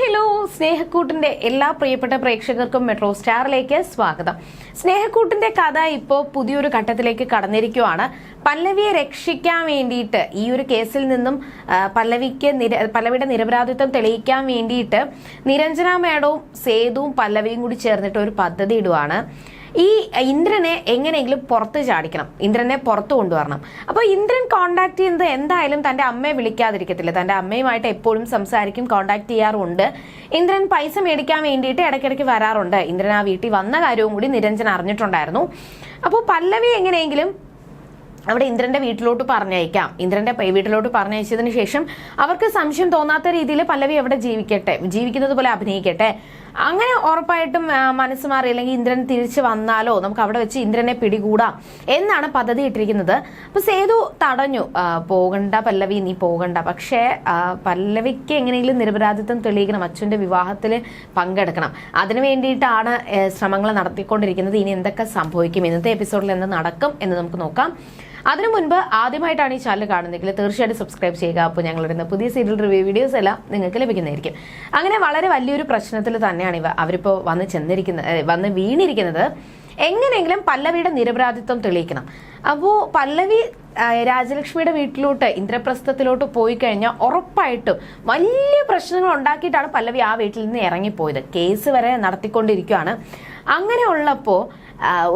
Hello സ്നേഹക്കൂട്ടിന്റെ എല്ലാ പ്രിയപ്പെട്ട പ്രേക്ഷകർക്കും മെട്രോ സ്റ്റാറിലേക്ക് സ്വാഗതം. സ്നേഹക്കൂട്ടിന്റെ കഥ ഇപ്പോ പുതിയൊരു ഘട്ടത്തിലേക്ക് കടന്നിരിക്കുവാണ്. പല്ലവിയെ രക്ഷിക്കാൻ വേണ്ടിയിട്ട് ഈ ഒരു കേസിൽ നിന്നും പല്ലവിക്ക് നിര പല്ലവിയുടെ നിരപരാധിത്വം തെളിയിക്കാൻ വേണ്ടിയിട്ട് നിരഞ്ജന മേഡവും സേതുവും പല്ലവിയും കൂടി ചേർന്നിട്ട് ഒരു പദ്ധതി ഇടുവാണ്. ഈ ഇന്ദ്രനെ എങ്ങനെയെങ്കിലും പുറത്ത് ചാടിക്കണം. ഇന്ദ്രനെ പുറത്ത് കൊണ്ടുവരണം. അപ്പോൾ ഇന്ദ്രൻ കോണ്ടാക്ട് ചെയ്യുന്നത് എന്തായാലും തന്റെ അമ്മയെ വിളിക്കാതിരിക്കത്തില്ല. തന്റെ അമ്മയുമായിട്ട് എപ്പോഴും സംസാരിക്കും കോണ്ടാക്ട് ചെയ്യാറുണ്ട്. ഇന്ദ്രൻ പൈസ മേടിക്കാൻ വേണ്ടിയിട്ട് ഇടയ്ക്കിടയ്ക്ക് വരാറുണ്ട്. ഇന്ദ്രൻ ആ വീട്ടിൽ വന്ന കാര്യവും കൂടി നിരഞ്ജൻ അറിഞ്ഞിട്ടുണ്ടായിരുന്നു. അപ്പോൾ പല്ലവി എങ്ങനെയെങ്കിലും അവിടെ ഇന്ദ്രന്റെ വീട്ടിലോട്ട് പറഞ്ഞയക്കാം. ഇന്ദ്രന്റെ വീട്ടിലോട്ട് പറഞ്ഞയച്ചതിന് ശേഷം അവർക്ക് സംശയം തോന്നാത്ത രീതിയിൽ പല്ലവി അവിടെ ജീവിക്കട്ടെ. ജീവിക്കുന്നത് പോലെ അഭിനയിക്കട്ടെ. അങ്ങനെ ഉറപ്പായിട്ടും മനസ്സ് മാറി അല്ലെങ്കിൽ ഇന്ദ്രൻ തിരിച്ചു വന്നാലോ നമുക്ക് അവിടെ വെച്ച് ഇന്ദ്രനെ പിടികൂടാം എന്നാണ് പദ്ധതി ഇട്ടിരിക്കുന്നത്. അപ്പൊ സേതു തടഞ്ഞു. പോകണ്ട പല്ലവി നീ പോകണ്ട. പക്ഷേ പല്ലവിക്ക് എങ്ങനെയെങ്കിലും നിരപരാധിത്വം തെളിയിക്കണം അച്ഛന്റെ വിവാഹത്തിൽ പങ്കെടുക്കണം. അതിനു വേണ്ടിയിട്ടാണ് ശ്രമങ്ങൾ നടത്തിക്കൊണ്ടിരിക്കുന്നത്. ഇനി എന്തൊക്കെ സംഭവിക്കും? ഇന്നത്തെ എപ്പിസോഡിൽ എന്ത് നടക്കും എന്ന് നമുക്ക് നോക്കാം. അതിനു മുൻപ് ആദ്യമായിട്ടാണ് ഈ ചാനൽ കാണുന്നതെങ്കിൽ തീർച്ചയായിട്ടും സബ്സ്ക്രൈബ് ചെയ്യുക. അപ്പോൾ ഞങ്ങൾ ഞങ്ങളിടുന്ന പുതിയ സീരിയൽ റിവ്യൂ വീഡിയോസ് എല്ലാം നിങ്ങൾക്ക് ലഭിക്കുന്നതായിരിക്കും. അങ്ങനെ വളരെ വലിയൊരു പ്രശ്നത്തിൽ തന്നെയാണ് ഇവ. അവരിപ്പോൾ വന്ന് ചെന്നിരിക്കുന്നത് വന്ന് വീണിരിക്കുന്നത് എങ്ങനെയെങ്കിലും പല്ലവിയുടെ നിരപരാധിത്വം തെളിയിക്കണം. അപ്പോൾ പല്ലവി രാജലക്ഷ്മിയുടെ വീട്ടിലോട്ട് ഇന്ദ്രപ്രസ്ഥത്തിലോട്ട് പോയി കഴിഞ്ഞാൽ ഉറപ്പായിട്ടും വലിയ പ്രശ്നങ്ങൾ ഉണ്ടാക്കിയിട്ടാണ് പല്ലവി ആ വീട്ടിൽ നിന്ന് ഇറങ്ങിപ്പോയത്. കേസ് വരെ നടത്തിക്കൊണ്ടിരിക്കുകയാണ് അങ്ങനെ ഉള്ളപ്പോൾ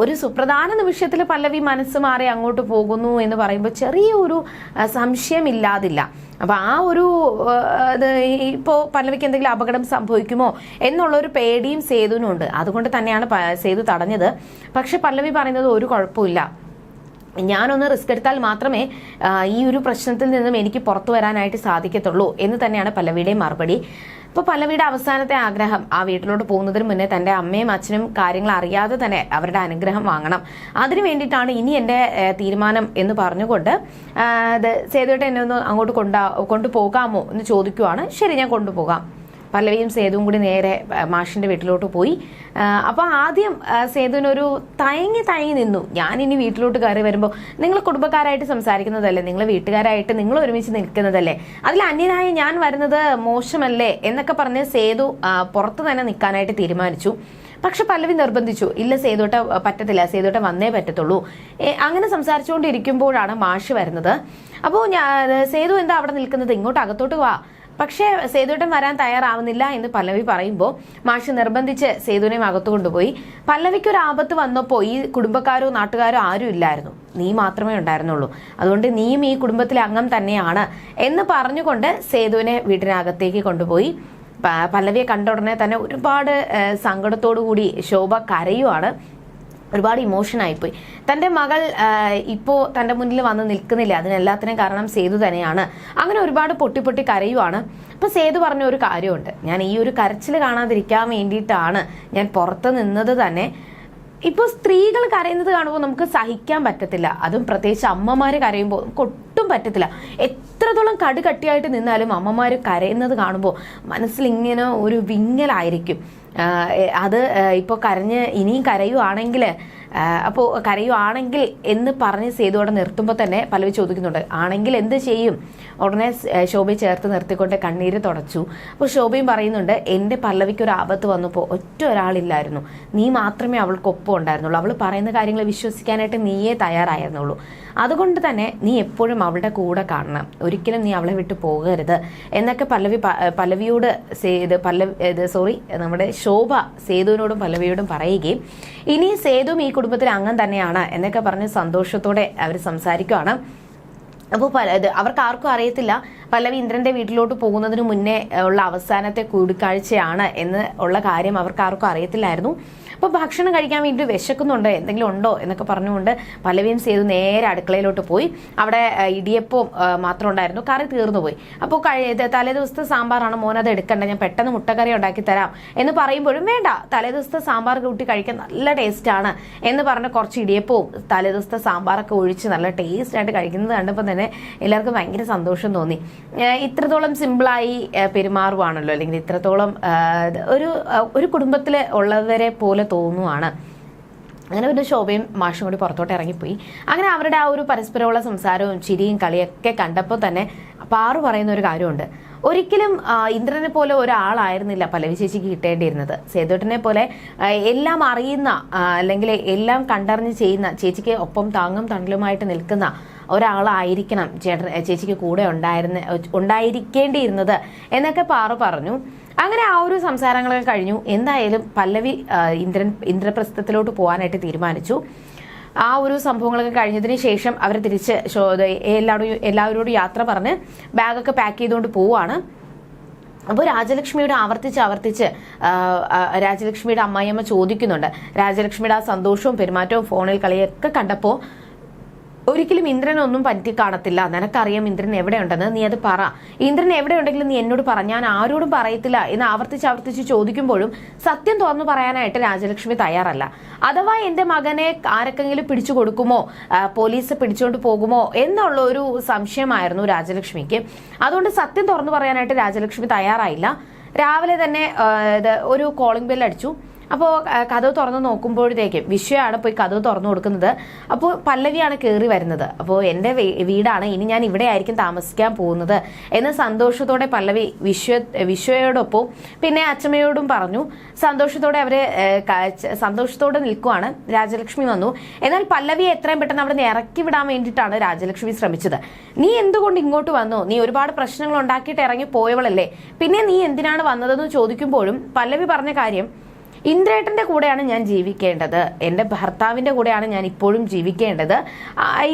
ഒരു സുപ്രധാന നിമിഷത്തിൽ പല്ലവി മനസ്സ് മാറി അങ്ങോട്ട് പോകുന്നു എന്ന് പറയുമ്പോൾ ചെറിയൊരു സംശയം സംശയമില്ലാതില്ല. അപ്പൊ ആ ഒരു ഇപ്പോ ഇപ്പോൾ പല്ലവിക്ക് എന്തെങ്കിലും അപകടം സംഭവിക്കുമോ എന്നുള്ള ഒരു പേടിയും സേതുവിനുണ്ട് അതുകൊണ്ട് തന്നെയാണ് സേതു തടഞ്ഞത്. പക്ഷെ പല്ലവി പറയുന്നത് ഒരു കുഴപ്പമില്ല ഞാനൊന്ന് റിസ്ക് എടുത്താൽ മാത്രമേ ഈ ഒരു പ്രശ്നത്തിൽ നിന്നും എനിക്ക് പുറത്തു വരാനായിട്ട് സാധിക്കത്തുള്ളൂ എന്ന് തന്നെയാണ് പല്ലവിയുടെ മറുപടി. ഇപ്പോൾ പല്ലവിയുടെ അവസാനത്തെ ആഗ്രഹം ആ വീട്ടിലോട്ട് പോകുന്നതിന് മുന്നേ തന്റെ അമ്മയും അച്ഛനും കാര്യങ്ങൾ അറിയാതെ തന്നെ അവരുടെ അനുഗ്രഹം വാങ്ങണം. അതിനു വേണ്ടിയിട്ടാണ് ഇനി എന്റെ തീരുമാനം എന്ന് പറഞ്ഞുകൊണ്ട് സേതുവേട്ടൻ എന്നെ ഒന്ന് അങ്ങോട്ട് കൊണ്ടാ കൊണ്ടുപോകാമോ എന്ന് ചോദിക്കുവാണ്. ശരി ഞാൻ കൊണ്ടുപോകാം. പല്ലവിയും സേതുവും കൂടി നേരെ മാഷിന്റെ വീട്ടിലോട്ട് പോയി. അപ്പോൾ അപ്പൊ ആദ്യം സേതുവിനൊരു തയങ്ങി തയങ്ങി നിന്നു. ഞാൻ ഇനി വീട്ടിലോട്ട് കയറി വരുമ്പോൾ നിങ്ങൾ കുടുംബക്കാരായിട്ട് സംസാരിക്കുന്നതല്ലേ? നിങ്ങൾ വീട്ടുകാരായിട്ട് നിങ്ങൾ ഒരുമിച്ച് നിൽക്കുന്നതല്ലേ? അതിൽ അന്യനായി ഞാൻ വരുന്നത് മോശമല്ലേ? എന്നൊക്കെ പറഞ്ഞ് സേതു പുറത്ത് തന്നെ നിൽക്കാനായിട്ട് തീരുമാനിച്ചു. പക്ഷെ പല്ലവി നിർബന്ധിച്ചു. ഇല്ല സേതുട്ട പറ്റത്തില്ല. സേതുട്ട വന്നേ പറ്റത്തുള്ളൂ. അങ്ങനെ സംസാരിച്ചുകൊണ്ടിരിക്കുമ്പോഴാണ് മാഷ് വരുന്നത്. അപ്പോൾ ഞാൻ സേതു എന്താ അവിടെ നിൽക്കുന്നത്? ഇങ്ങോട്ട് അകത്തോട്ട് വാ. പക്ഷേ സേതുട്ടൻ വരാൻ തയ്യാറാവുന്നില്ല എന്ന് പല്ലവി പറയുമ്പോൾ മാഷ് നിർബന്ധിച്ച് സേതുവിനെ അകത്തു കൊണ്ടുപോയി. പല്ലവിക്ക് ഒരു ആപത്ത് വന്നപ്പോൾ ഈ കുടുംബക്കാരോ നാട്ടുകാരോ ആരും ഇല്ലായിരുന്നു. നീ മാത്രമേ ഉണ്ടായിരുന്നുള്ളൂ. അതുകൊണ്ട് നീയും ഈ കുടുംബത്തിലെ അംഗം തന്നെയാണ് എന്ന് പറഞ്ഞുകൊണ്ട് സേതുവിനെ വീട്ടിനകത്തേക്ക് കൊണ്ടുപോയി. പല്ലവിയെ കണ്ട ഉടനെ തന്നെ ഒരുപാട് സങ്കടത്തോടു കൂടി ശോഭ കരയുവാണ്. ഒരുപാട് ഇമോഷൻ ആയിപ്പോയി. തന്റെ മകൾ ഇപ്പോൾ തന്റെ മുന്നിൽ വന്ന് നിൽക്കുന്നില്ല. അതിനെല്ലാത്തിനും കാരണം സേതു തന്നെയാണ്. അങ്ങനെ ഒരുപാട് പൊട്ടി പൊട്ടി കരയുവാണ്. അപ്പോൾ സേതു പറഞ്ഞ ഒരു കാര്യമുണ്ട്. ഞാൻ ഈ ഒരു കരച്ചിൽ കാണാതിരിക്കാൻ വേണ്ടിയിട്ടാണ് ഞാൻ പുറത്ത് നിന്നത് തന്നെ. ഇപ്പോൾ സ്ത്രീകൾ കരയുന്നത് കാണുമ്പോൾ നമുക്ക് സഹിക്കാൻ പറ്റത്തില്ല. അതും പ്രത്യേകിച്ച് അമ്മമാർ കരയുമ്പോൾ ഒട്ടും പറ്റത്തില്ല. എത്രത്തോളം കടുകട്ടിയായിട്ട് നിന്നാലും അമ്മമാർ കരയുന്നത് കാണുമ്പോൾ മനസ്സിൽ ഇങ്ങനെ ഒരു വിങ്ങലായിരിക്കും. അത് ഇപ്പോൾ കരഞ്ഞ് ഇനിയും കരയുവാണെങ്കിൽ അപ്പോൾ കരയുവാണെങ്കിൽ എന്ന് പറഞ്ഞ് സേതുവോടെ നിർത്തുമ്പോൾ തന്നെ പലവർ ചോദിക്കുന്നുണ്ട്. ആണെങ്കിൽ എന്ത് ചെയ്യും? ഉടനെ ശോഭയെ ചേർത്ത് നിർത്തിക്കൊണ്ട് കണ്ണീര് തുടച്ചു. അപ്പോൾ ശോഭയും പറയുന്നുണ്ട് എന്റെ പല്ലവിക്ക് ഒരു ആപത്ത് വന്നപ്പോൾ ഒറ്റ ഒരാളില്ലായിരുന്നു. നീ മാത്രമേ അവൾക്കൊപ്പം ഉണ്ടായിരുന്നുള്ളൂ. അവൾ പറയുന്ന കാര്യങ്ങൾ വിശ്വസിക്കാനായിട്ട് നീയേ തയ്യാറായിരുന്നുള്ളൂ. അതുകൊണ്ട് തന്നെ നീ എപ്പോഴും അവളുടെ കൂടെ കാണണം. ഒരിക്കലും നീ അവളെ വിട്ട് പോകരുത്. എന്നൊക്കെ പല്ലവി പല്ലവിയോട് സേതു പല്ലവി സോറി നമ്മുടെ ശോഭ സേതുവിനോടും പല്ലവിയോടും പറയുകയും ഇനി സേതുവും ഈ കുടുംബത്തിൽ അംഗം തന്നെയാണ് എന്നൊക്കെ പറഞ്ഞ് സന്തോഷത്തോടെ അവർ സംസാരിക്കുകയാണ് അപ്പോൾ പല അവർക്ക് ആർക്കും അറിയത്തില്ല. പല്ലവി ഇന്ദ്രന്റെ വീട്ടിലോട്ട് പോകുന്നതിന് മുന്നേ ഉള്ള അവസാനത്തെ കൂടിക്കാഴ്ചയാണ് എന്ന് ഉള്ള കാര്യം അവർക്ക് ആർക്കും അറിയത്തില്ലായിരുന്നു. അപ്പോൾ ഭക്ഷണം കഴിക്കാൻ വേണ്ടി വിശക്കുന്നുണ്ടോ? എന്തെങ്കിലും ഉണ്ടോ? എന്നൊക്കെ പറഞ്ഞുകൊണ്ട് പലവീം സേതു നേരെ അടുക്കളയിലോട്ട് പോയി. അവിടെ ഇടിയപ്പം മാത്രം ഉണ്ടായിരുന്നു. കറി തീർന്നു പോയി. അപ്പോൾ തലേ ദിവസത്തെ സാമ്പാറാണ്. മോനത് എടുക്കണ്ട. ഞാൻ പെട്ടെന്ന് മുട്ടക്കറി ഉണ്ടാക്കി തരാം എന്ന് പറയുമ്പോഴും വേണ്ട. തലേ ദിവസത്തെ സാമ്പാർ കൂട്ടി കഴിക്കാൻ നല്ല ടേസ്റ്റാണ് എന്ന് പറഞ്ഞ് കുറച്ച് ഇടിയപ്പവും തലേ ദിവസത്തെ സാമ്പാറൊക്കെ ഒഴിച്ച് നല്ല ടേസ്റ്റ് ആയിട്ട് കഴിക്കുന്നത് കണ്ടപ്പോൾ തന്നെ എല്ലാവർക്കും ഭയങ്കര സന്തോഷം തോന്നി. ഇത്രത്തോളം സിമ്പിളായി പെരുമാറുവാണല്ലോ. അല്ലെങ്കിൽ ഇത്രത്തോളം ഒരു ഒരു കുടുംബത്തിൽ ഉള്ളവരെ പോലെ തോന്നുവാണ്. അങ്ങനെ പിന്നെ ശോഭയും മാഷും കൂടി പുറത്തോട്ട് ഇറങ്ങിപ്പോയി. അങ്ങനെ അവരുടെ ആ ഒരു പരസ്പരമുള്ള സംസാരവും ചിരിയും കളിയൊക്കെ കണ്ടപ്പോൾ തന്നെ പാറു പറയുന്ന ഒരു കാര്യമുണ്ട്. ഒരിക്കലും ഇന്ദ്രനെ പോലെ ഒരാളായിരുന്നില്ല പലവി ചേച്ചിക്ക് കിട്ടേണ്ടിയിരുന്നത്. സേതുട്ടനെ പോലെ എല്ലാം അറിയുന്ന അല്ലെങ്കിൽ എല്ലാം കണ്ടറിഞ്ഞ് ചെയ്യുന്ന ചേച്ചിക്ക് ഒപ്പം താങ്ങും തണലുമായിട്ട് നിൽക്കുന്ന ഒരാളായിരിക്കണം ചേട്ടൻ ചേച്ചിക്ക് കൂടെ ഉണ്ടായിരുന്ന ഉണ്ടായിരിക്കേണ്ടിയിരുന്നത് എന്നൊക്കെ പാറു പറഞ്ഞു. അങ്ങനെ ആ ഒരു സംസാരങ്ങളൊക്കെ കഴിഞ്ഞു. എന്തായാലും പല്ലവി ഇന്ദ്രൻ ഇന്ദ്രപ്രസ്ഥത്തിലോട്ട് പോകാനായിട്ട് തീരുമാനിച്ചു. ആ ഒരു സംഭവങ്ങളൊക്കെ കഴിഞ്ഞതിന് ശേഷം അവർ തിരിച്ച് എല്ലാവരും എല്ലാവരോടും യാത്ര പറഞ്ഞ് ബാഗൊക്കെ പാക്ക് ചെയ്തുകൊണ്ട് പോവാണ്. അപ്പോൾ രാജലക്ഷ്മിയുടെ ആവർത്തിച്ച് ആവർത്തിച്ച് രാജലക്ഷ്മിയുടെ അമ്മായിയമ്മ ചോദിക്കുന്നുണ്ട്. രാജലക്ഷ്മിയുടെ ആ സന്തോഷവും പെരുമാറ്റവും ഫോണിൽ കളിയൊക്കെ കണ്ടപ്പോൾ ഒരിക്കലും ഇന്ദ്രനൊന്നും പറ്റി കാണത്തില്ല. നിനക്കറിയാം ഇന്ദ്രൻ എവിടെയുണ്ടെന്ന്. നീ അത് പറ. ഇന്ദ്രൻ എവിടെയുണ്ടെങ്കിലും നീ എന്നോട് പറ. ഞാൻ ആരോടും പറയത്തില്ല എന്ന് ആവർത്തിച്ച് ആവർത്തിച്ച് ചോദിക്കുമ്പോഴും സത്യം തുറന്നു പറയാനായിട്ട് രാജലക്ഷ്മി തയ്യാറല്ല. അഥവാ എന്റെ മകനെ ആരൊക്കെങ്കിലും പിടിച്ചു കൊടുക്കുമോ പോലീസ് പിടിച്ചുകൊണ്ട് പോകുമോ എന്നുള്ള ഒരു സംശയമായിരുന്നു രാജലക്ഷ്മിക്ക്. അതുകൊണ്ട് സത്യം തുറന്നു പറയാനായിട്ട് രാജലക്ഷ്മി തയ്യാറായില്ല. രാവിലെ തന്നെ ഒരു കോളിംഗ് ബെൽ അടിച്ചു. അപ്പോൾ കഥവ് തുറന്ന് നോക്കുമ്പോഴത്തേക്കും വിശ്വയാണ് പോയി കഥവ് തുറന്നു കൊടുക്കുന്നത്. അപ്പോൾ പല്ലവിയാണ് കയറി വരുന്നത്. അപ്പോൾ എന്റെ വീടാണ്. ഇനി ഞാൻ ഇവിടെ ആയിരിക്കും താമസിക്കാൻ പോകുന്നത്. എന്ന് സന്തോഷത്തോടെ പല്ലവി വിശ്വ വിശ്വയോടൊപ്പം പിന്നെ അച്ഛമ്മയോടും പറഞ്ഞു. സന്തോഷത്തോടെ അവർ സന്തോഷത്തോടെ നിൽക്കുവാണ്. രാജലക്ഷ്മി വന്നു. എന്നാൽ പല്ലവിയെ എത്രയും പെട്ടെന്ന് അവിടെ നിന്ന് ഇറക്കി വിടാൻ വേണ്ടിയിട്ടാണ് രാജലക്ഷ്മി ശ്രമിച്ചത്. നീ എന്തുകൊണ്ട് ഇങ്ങോട്ട് വന്നു? നീ ഒരുപാട് പ്രശ്നങ്ങൾ ഉണ്ടാക്കിയിട്ട് ഇറങ്ങി പോയവളല്ലേ പിന്നെ നീ എന്തിനാണ് വന്നതെന്ന് ചോദിക്കുമ്പോഴും പല്ലവി പറഞ്ഞ കാര്യം ഇന്ദ്രേട്ടന്റെ കൂടെയാണ് ഞാൻ ജീവിക്കേണ്ടത്. എന്റെ ഭർത്താവിന്റെ കൂടെയാണ് ഞാൻ ഇപ്പോഴും ജീവിക്കേണ്ടത്.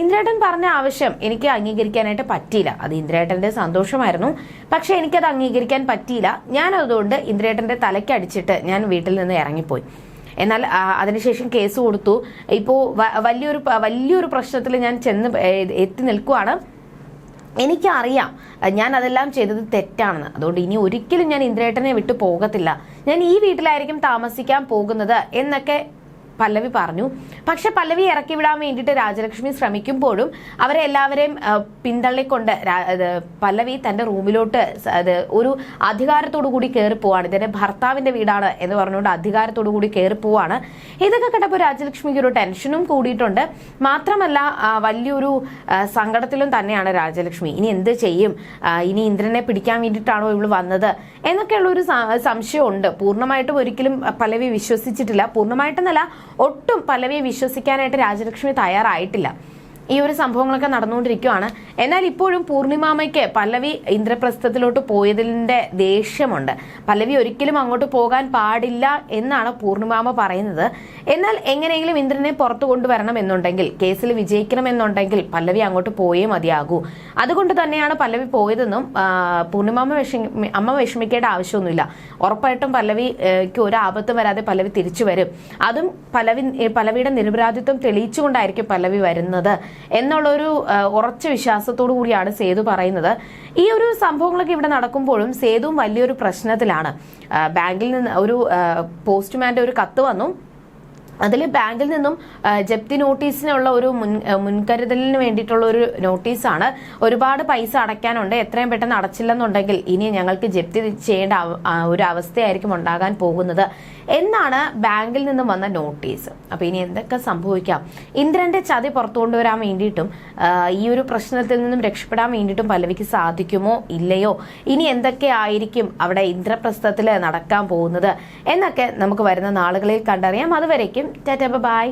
ഇന്ദ്രേട്ടൻ പറഞ്ഞ ആവശ്യം എനിക്ക് അംഗീകരിക്കാനായിട്ട് പറ്റിയില്ല. അത് ഇന്ദ്രേട്ടന്റെ സന്തോഷമായിരുന്നു. പക്ഷെ എനിക്കത് അംഗീകരിക്കാൻ പറ്റിയില്ല. ഞാൻ അതുകൊണ്ട് ഇന്ദ്രേട്ടന്റെ തലയ്ക്കടിച്ചിട്ട് ഞാൻ വീട്ടിൽ നിന്ന് ഇറങ്ങിപ്പോയി. എന്നാൽ അതിനുശേഷം കേസ് കൊടുത്തു. ഇപ്പോൾ വലിയൊരു വലിയൊരു പ്രശ്നത്തിൽ ഞാൻ ചെന്ന് എത്തി നിൽക്കുവാണ്. എനിക്കറിയാം. ഞാൻ അതെല്ലാം ചെയ്തത് തെറ്റാണെന്ന്. അതുകൊണ്ട് ഇനി ഒരിക്കലും ഞാൻ ഇന്ദ്രേട്ടനെ വിട്ടു പോകത്തില്ല. ഞാൻ ഈ വീട്ടിലായിരിക്കും താമസിക്കാൻ പോകുന്നത് എന്നൊക്കെ പല്ലവി പറഞ്ഞു. പക്ഷെ പല്ലവി ഇറക്കി വിടാൻ വേണ്ടിയിട്ട് രാജലക്ഷ്മി ശ്രമിക്കുമ്പോഴും അവരെ എല്ലാവരെയും പിന്തള്ളിക്കൊണ്ട് പല്ലവി തന്റെ റൂമിലോട്ട് അത് ഒരു അധികാരത്തോടു കൂടി കയറി പോവാണ്. ഇതിന്റെ ഭർത്താവിന്റെ വീടാണ് എന്ന് പറഞ്ഞുകൊണ്ട് അധികാരത്തോടു കൂടി കയറി പോവാണ്. ഇതൊക്കെ കണ്ടപ്പോൾ രാജലക്ഷ്മിക്ക് ഒരു ടെൻഷനും കൂടിയിട്ടുണ്ട്. മാത്രമല്ല വലിയൊരു സങ്കടത്തിലും തന്നെയാണ് രാജലക്ഷ്മി. ഇനി എന്ത് ചെയ്യും? ഇനി ഇന്ദ്രനെ പിടിക്കാൻ വേണ്ടിയിട്ടാണോ ഇവൾ വന്നത്? എന്നൊക്കെയുള്ള ഒരു സംശയമുണ്ട്. പൂർണമായിട്ടും ഒരിക്കലും പല്ലവി വിശ്വസിച്ചിട്ടില്ല. പൂർണമായിട്ടെന്നല്ല ഒട്ടും പലവിയെ വിശ്വസിക്കാനായിട്ട് രാജലക്ഷ്മി തയ്യാറായിട്ടില്ല. ഈ ഒരു സംഭവങ്ങളൊക്കെ നടന്നുകൊണ്ടിരിക്കുകയാണ് എന്നാൽ ഇപ്പോഴും പൂർണിമാമയ്ക്ക് പല്ലവി ഇന്ദ്രപ്രസ്ഥത്തിലോട്ട് പോയതിന്റെ ദേഷ്യമുണ്ട്. പല്ലവി ഒരിക്കലും അങ്ങോട്ട് പോകാൻ പാടില്ല എന്നാണ് പൂർണിമാമ പറയുന്നത്. എന്നാൽ എങ്ങനെയെങ്കിലും ഇന്ദ്രനെ പുറത്തു കൊണ്ടുവരണം എന്നുണ്ടെങ്കിൽ കേസിൽ വിജയിക്കണമെന്നുണ്ടെങ്കിൽ പല്ലവി അങ്ങോട്ട് പോയേ മതിയാകൂ. അതുകൊണ്ട് തന്നെയാണ് പല്ലവി പോയതെന്നും പൂർണിമാമ വിഷമി അമ്മ വിഷമിക്കേണ്ട ആവശ്യമൊന്നുമില്ല. ഉറപ്പായിട്ടും പല്ലവിക്ക് ഒരു ആപത്തും വരാതെ പല്ലവി തിരിച്ചു വരും. അതും പല്ലവി പല്ലവിയുടെ നിരപരാധിത്വം തെളിയിച്ചുകൊണ്ടായിരിക്കും പല്ലവി വരുന്നത്. എന്നുള്ളൊരു ഉറച്ച വിശ്വാസത്തോടു കൂടിയാണ് സേതു പറയുന്നത്. ഈ ഒരു സംഭവങ്ങളൊക്കെ ഇവിടെ നടക്കുമ്പോഴും സേതുവും വലിയൊരു പ്രശ്നത്തിലാണ്. ബാങ്കിൽ നിന്ന് ഒരു പോസ്റ്റ്മാന്റെ ഒരു കത്ത് വന്നു. അതിൽ ബാങ്കിൽ നിന്നും ജപ്തി നോട്ടീസിനുള്ള ഒരു മുൻ മുൻകരുതലിന് വേണ്ടിയിട്ടുള്ള ഒരു നോട്ടീസാണ്. ഒരുപാട് പൈസ അടയ്ക്കാനുണ്ട്. എത്രയും പെട്ടെന്ന് അടച്ചില്ലെന്നുണ്ടെങ്കിൽ ഇനി ഞങ്ങൾക്ക് ജപ്തി ചെയ്യേണ്ട ഒരു അവസ്ഥയായിരിക്കും ഉണ്ടാകാൻ പോകുന്നത്. എന്നാണ് ബാങ്കിൽ നിന്നും വന്ന നോട്ടീസ്. അപ്പൊ ഇനി എന്തൊക്കെ സംഭവിക്കാം? ഇന്ദ്രന്റെ ചതി പുറത്തു കൊണ്ടുവരാൻ വേണ്ടിയിട്ടും ഈ ഒരു പ്രശ്നത്തിൽ നിന്നും രക്ഷപ്പെടാൻ വേണ്ടിയിട്ടും പലവിക്ക് സാധിക്കുമോ ഇല്ലയോ? ഇനി എന്തൊക്കെ ആയിരിക്കും അവിടെ ഇന്ദ്രപ്രസ്ഥത്തിൽ നടക്കാൻ പോകുന്നത്? എന്നൊക്കെ നമുക്ക് വരുന്ന നാളുകളിൽ കണ്ടറിയാം. അതുവരേക്കും ടാറ്റ ബൈ